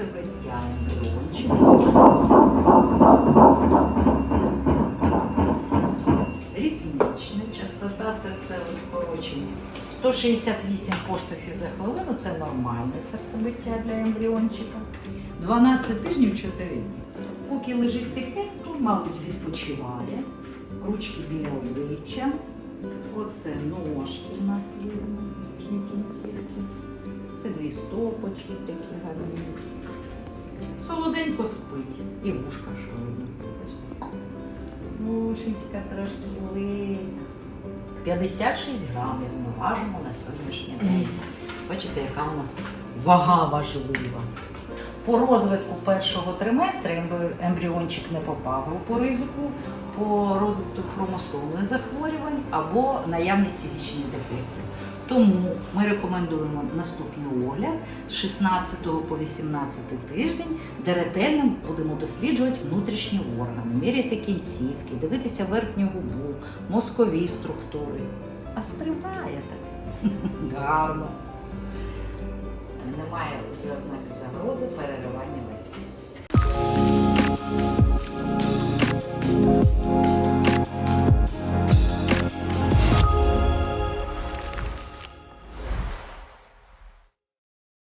серцебиття ембріончика. Ритмічне, частота серцевих скорочень 168 поштовхів за хвилину це нормальне серцебиття для ембріончика. 12 тижнів 4 дні. Поки лежить тихенько, мабуть, відпочиває. Ручки біля обличчя. Оце ножки у нас кінцівки. Це дві стопочки такі гарні. Солоденько спить. І вушка ще видно. Вушечка трошки злий. 56 грамів ми важимо на сьогоднішній день. Бачите, яка у нас вага важлива. По розвитку першого триместру ембріончик не попав в групу ризику по розвитку хромосомних захворювань або наявність фізичних дефектів. Тому ми рекомендуємо наступний огляд з 16 по 18 тиждень, де ретельно будемо досліджувати внутрішні органи, міряти кінцівки, дивитися верхню губу, мозкові структури. А стрибає так. Гарно. Немає ознаки загрози переривання.